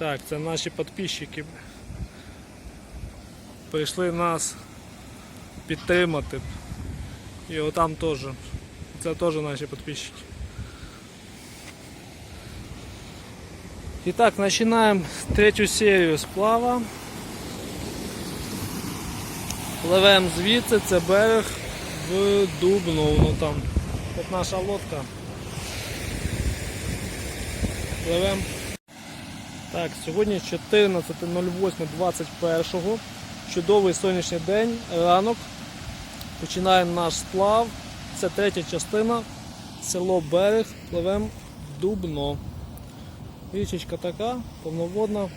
Так, це наші підписчики. Прийшли нас підтримати. І отам теж. Це теж наші підписчики. Итак, начинаем третю серію сплава. Пливемо звідси, це берег в Дубну, ну там. От наша лодка. Пливемо. Так, сьогодні 14.08.21. Чудовий сонячний день, ранок. Починаємо наш сплав. Це третя частина. Село Берег. Пливемо Дубно. Річечка така, повноводна.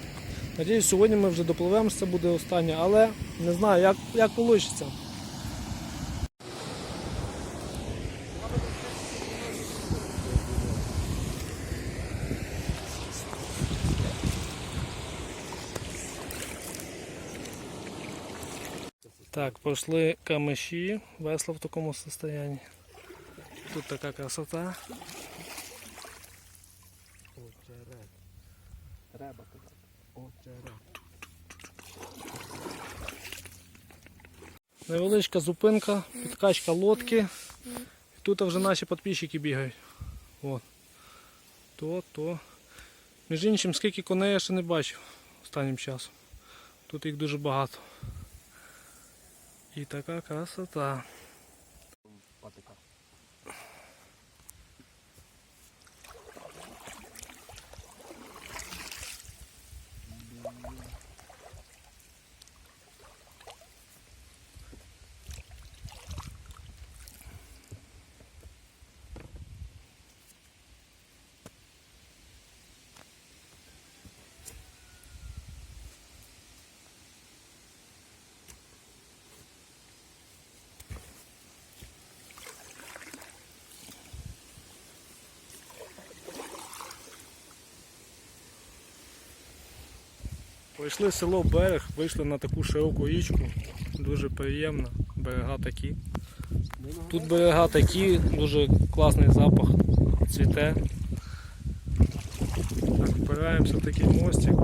Надіюсь, сьогодні ми вже допливемо, це буде останнє, але не знаю, як, як вийде. Так, пройшли камеші, весло в такому состоянии. Тут така красота. Треба. Невеличка зупинка, підкачка лодки. Тут вже наші підписчики бігають. От. То, то. Між іншим, скільки коней я ще не бачив останнім часом. Тут їх дуже багато. І така красота. Пройшли село Берег, вийшли на таку широку річку. Дуже приємно. Берега такі. Тут берега такі, дуже класний запах, цвіте. Так, впираємося в такий мостик.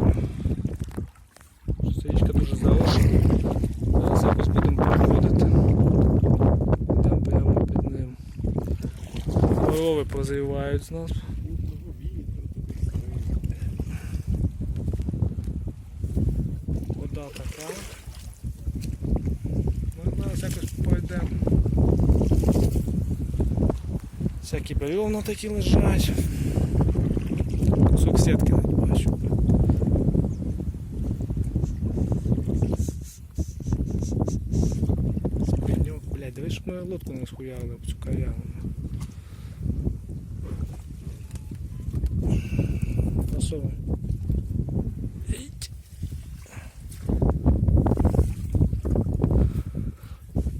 Ця річка дуже заросла. Зараз будемо переходити. Там прямо під ним. Корови прозрівають з нас. Всякі бревна такі лежать. Кусок сітки не бачу. Спиньок, блядь, дивись, щоб мою лодку не схуяли в цю карягу. Та що ви? Іть.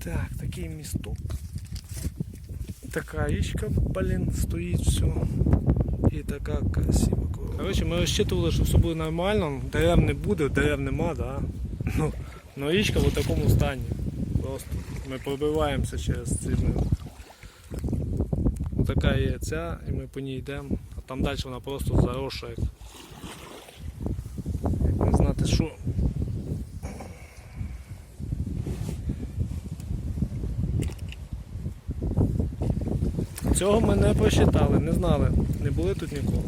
Так, такий місток. Така річка, блін, стоїть все. І така красива. Коротше, ми розчитували, що все буде нормально, дерев не буде, дерев нема, да? Ну, ну річка в такому стані. Просто ми пробиваємося через ці. Така є ця, і ми по ній йдемо, а там далі вона просто заросша, як, як не знати що. Цього ми не просчитали, не знали, не були тут ніколи.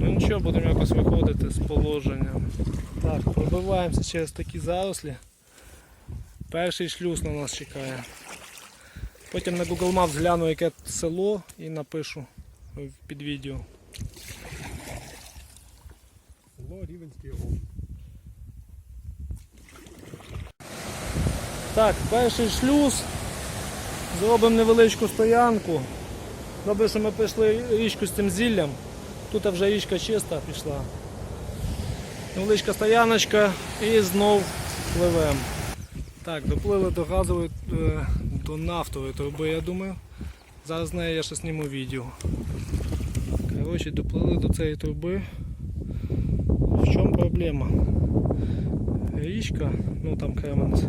Ну нічого, будемо якось виходити з положення. Так, пробиваємося через такі зарослі. Перший шлюз на нас чекає. Потім на Google Maps гляну, яке село і напишу під відео. Село Рівенський область. Так, перший шлюз. Зробимо невеличку стоянку. Добре, що ми прийшли річку з цим зіллям. Тут вже річка чиста пішла. Невеличка стояночка і знов пливемо. Так, доплили до газової, е, до нафтової труби, я думаю. Зараз з нею я ще зніму відео. Коротше, доплили до цієї труби. В чому проблема? Річка, ну там Кременець.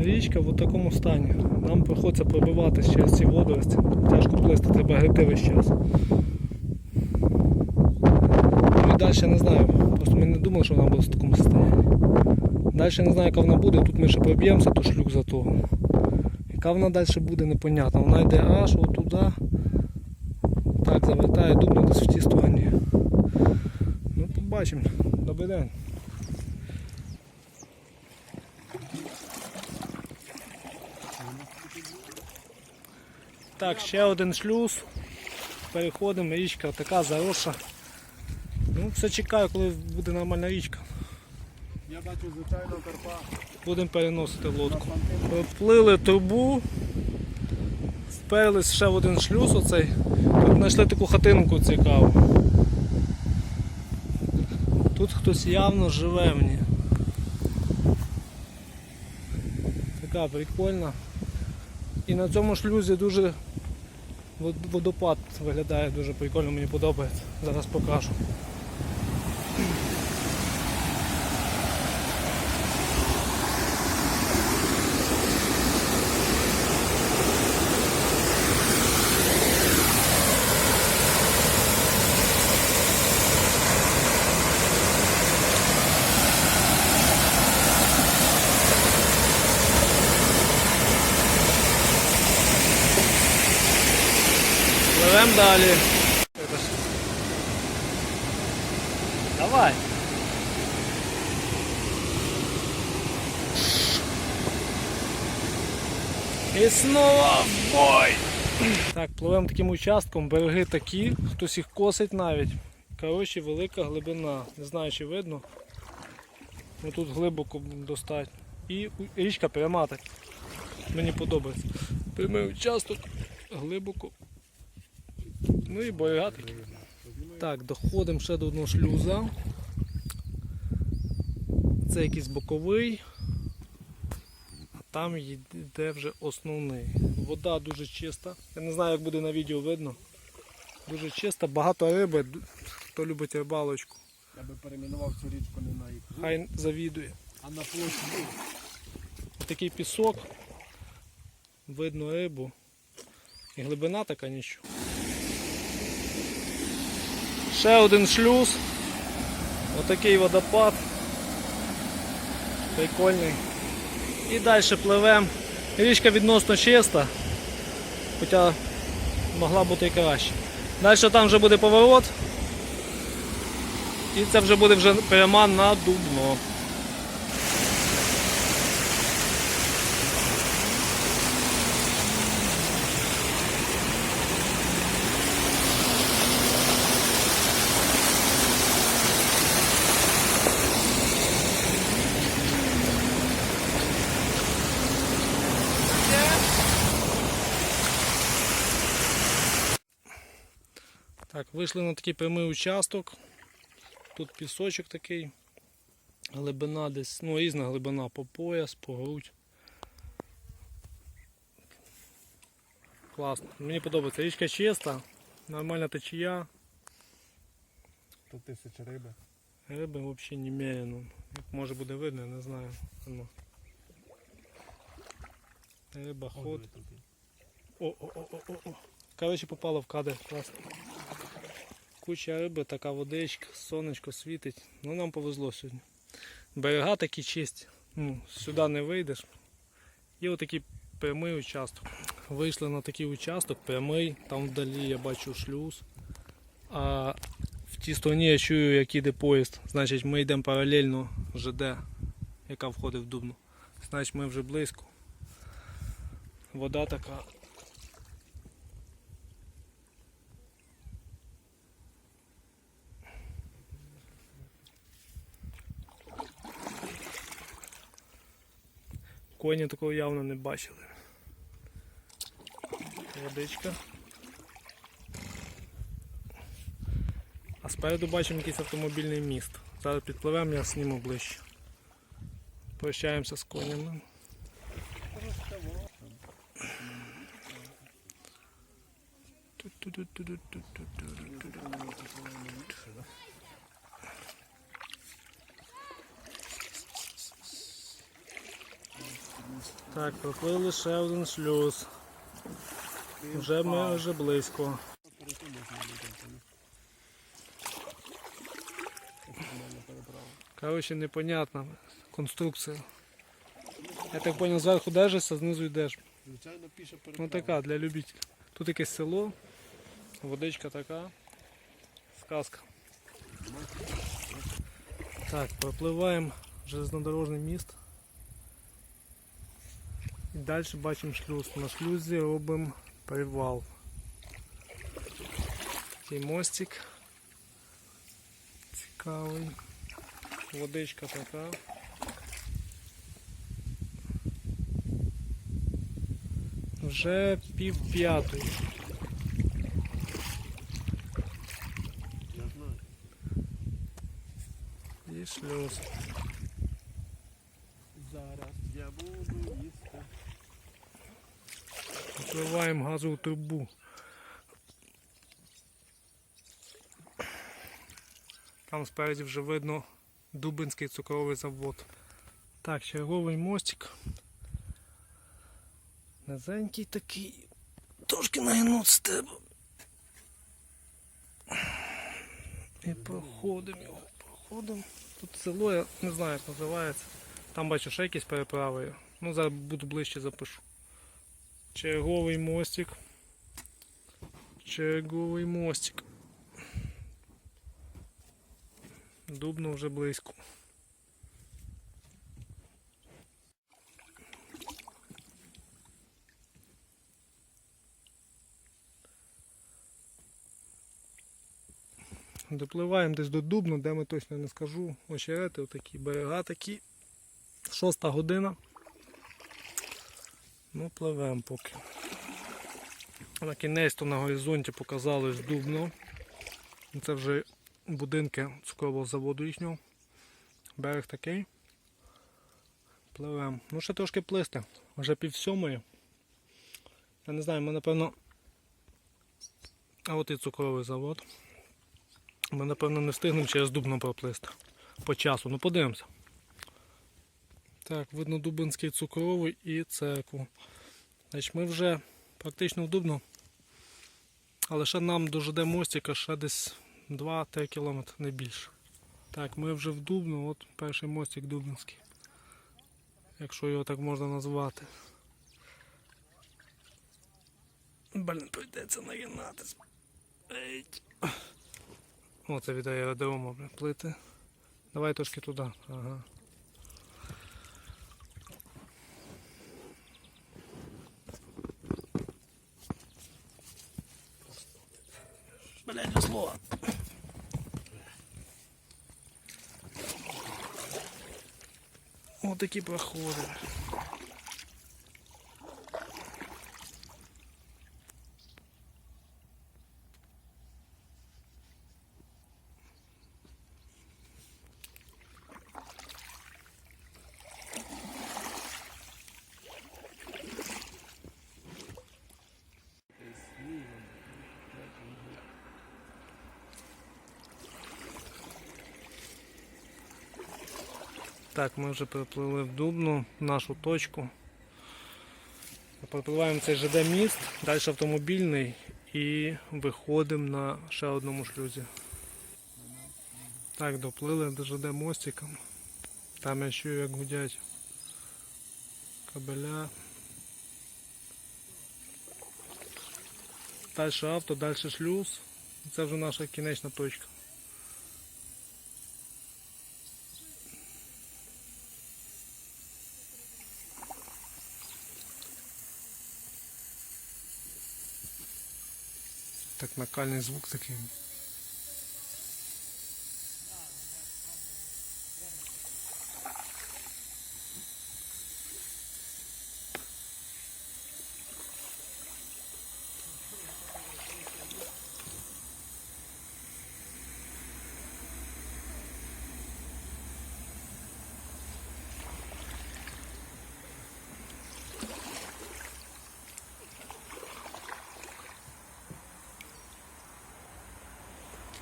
Річка в такому стані. Нам приходиться пробиватися через ці водорості. Тяжко плисти, треба грити весь час. Ну і далі не знаю. Просто ми не думали, що вона буде в такому стані. Далі не знаю, яка вона буде. Тут ми ще проб'ємося, то шлюк за того. Яка вона далі буде, непонятно. Вона йде аж отуди. Так, завертає дубно десь в тій стороні. Ну, побачимо. Добрий день. Так, ще один шлюз. Переходимо, річка така заросша. Ну, все чекаю, коли буде нормальна річка. Я бачу звичайно карпа Будемо переносити лодку. Проплили трубу, вперлись ще в один шлюз оцей. Тут знайшли таку хатинку цікаву. Тут хтось явно живе в ній. Така прикольна. І на цьому шлюзі дуже водопад виглядає дуже прикольно, мені подобається. Зараз покажу. Пливемо далі. Давай. І знову в бой. Так, пливемо таким участком, береги такі, хтось їх косить навіть. Коротше, велика глибина. Не знаю, чи видно. Ну тут глибоко достать. І річка пряма так. Мені подобається. Прямий участок, глибоко. Ну і берега. Так, доходимо ще до одного шлюза. Це якийсь боковий, а там йде вже основний. Вода дуже чиста. Я не знаю, як буде на відео видно. Дуже чиста, багато риби. Хто любить рибалочку, Я би перейменував цю річку не на ікру, хай завідує. а на площу. Такий пісок, видно рибу. І глибина така нічого. Ще один шлюз. Отакий водопад. Прикольний. І далі пливемо. Річка відносно чиста, хоча могла бути і краще. Далі там вже буде поворот. І це вже буде вже пряма на дубно. Так, вийшли на такий прямий участок. Тут пісочок такий. Глибина десь, ну різна глибина по пояс, по грудь. Класно. Мені подобається. Річка чиста, нормальна течія. Тут тисяча риби. Риби взагалі немерено. Як може буде видно, я не знаю. Ну. Риба ход. О, о, о, о, о, о. Коротше, попало в кадр. Класно. Куча риби, така водичка, сонечко світить. Ну нам повезло сьогодні. Берега такі чисті. Ну, сюди не вийдеш. Є отакий прямий участок. Вийшли на такий участок, прямий, там вдалі я бачу шлюз. А в тій стороні я чую, як іде поїзд. Значить, ми йдемо паралельно ЖД, яка входить в Дубну. Значить, ми вже близько. Вода така Коні такого явно не бачили. Водичка. А спереду бачимо якийсь автомобільний міст. Зараз підпливемо, я зніму ближче. Прощаємося з конями. Так, проплили ще один шлюз. Вже ми вже близько. Коротше, непонятна конструкція. Я так зрозумів, зверху держишся, знизу йдеш. Ну така для любителів. Тут якесь село, водичка така. Сказка. Так, пропливаємо железнодорожний міст. І далі бачимо шлюз. На шлюзі робимо привал. Такий мостик. Цікавий. Водичка така. Вже пів п'ятої. Я знаю. І шлюз. Зараз я буду Відкриваємо газову трубу. Там спереді вже видно Дубинський цукровий завод. Так, черговий мостик. Низенький такий. Трошки нагинуть тебе. І проходимо його, проходимо. Тут село, я не знаю як називається. Там бачу ще якісь переправи. Ну зараз буду ближче запишу. Черговий мостик. Черговий мостик. Дубно вже близько. Допливаємо десь до Дубну, де ми точно не скажу. Очерети, отакі берега такі. Шоста година. Ну, пливемо поки. На кінець то на горизонті показалось дубно. Це вже будинки цукрового заводу їхнього. Берег такий. Пливемо. Ну ще трошки плисти. Вже пів сьомої. Я не знаю, ми напевно. А от і цукровий завод. Ми напевно не встигнемо через дубно проплисти. По часу. Ну подивимося. Так, видно Дубинський цукровий і церкву. Значить, ми вже практично в Дубно. Але ще нам до ЖД мостика ще десь 2-3 кілометри, не більше. Так, ми вже в Дубно, от перший мостик Дубинський. Якщо його так можна назвати. Блін, прийдеться нагинатись. Оце від аеродрому, блін, плити. Давай трошки туди. Ага. Блядь, весло. Вот такие проходи. Так, ми вже приплили в Дубну, нашу точку. Пропливаємо цей ЖД міст, далі автомобільний і виходимо на ще одному шлюзі. Так, доплили до ЖД мостика. Там я чую, як гудять кабеля. Далі авто, далі шлюз. Це вже наша кінечна точка. Так накальний звук такий.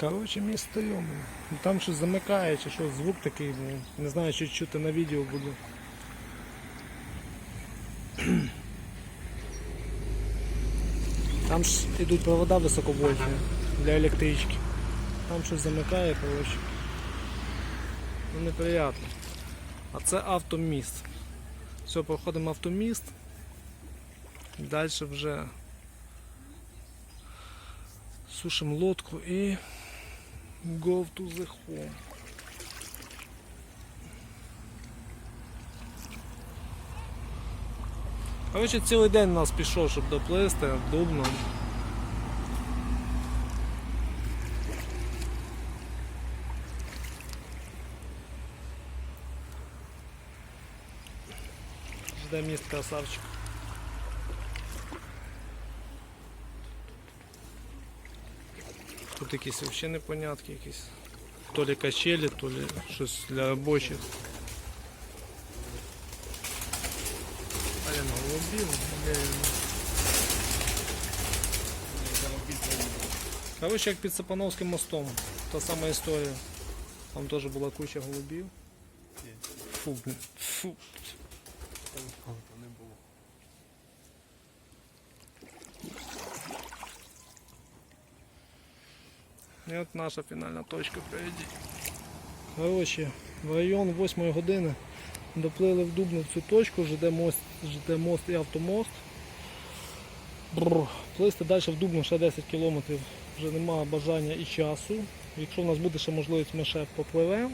Коротше, місто йому. Там щось замикає, чи що, звук такий, блін. не знаю, чи чути на відео буде. Там ж йдуть провода високовольтні для електрички. Там щось замикає, коротше. ну неприємно. А це автоміст. Все, проходимо автоміст. Далі вже сушимо лодку і go to the home. Коротше, цілий день у нас пішов, щоб доплисти дубно. Жде міст красавчик. Тут якісь взагалі непонятки, якісь. То ли качелі, то ли щось для робочих. А я на голубів, блін. Короче, як під Сапановським мостом. Та сама історія. Там теж була куча голубів. Фу, блін. Фу. Там не було. І от наша фінальна точка впереді. Коротше, в район 8 години доплили в Дубну цю точку, ЖД мост, ЖД мост і автомост. Бррр. Плисти далі в Дубну ще 10 кілометрів. Вже немає бажання і часу. Якщо в нас буде ще можливість, ми ще попливемо.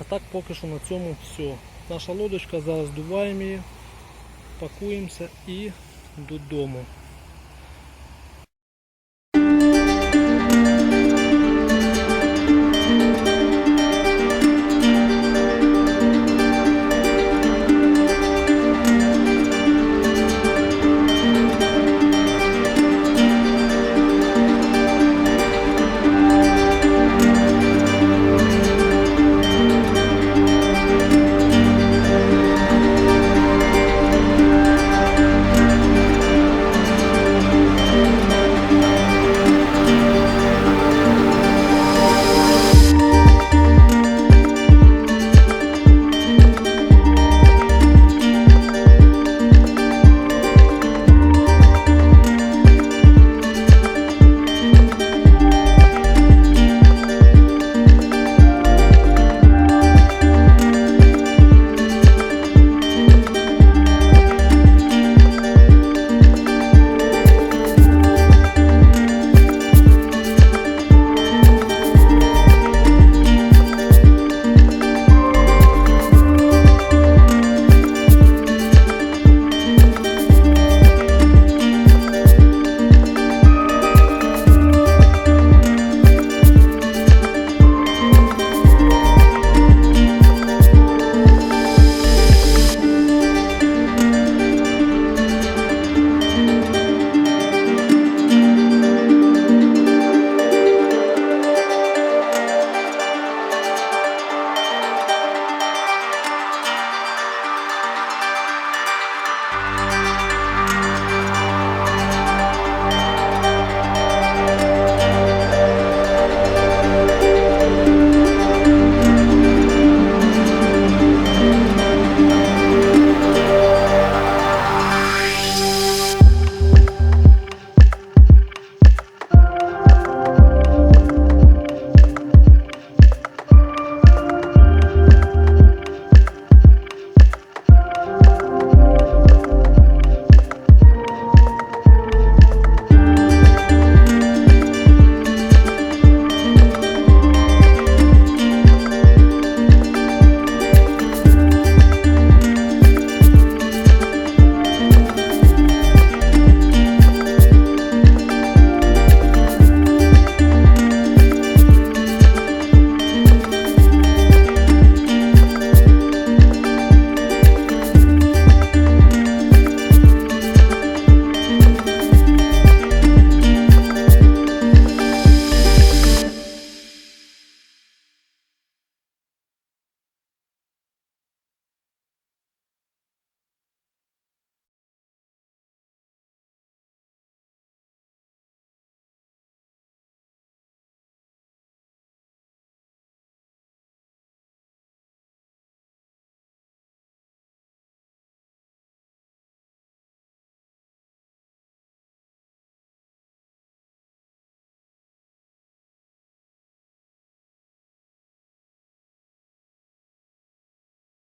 А так поки що на цьому все. Наша лодочка, зараз дуваємо її, пакуємося і додому.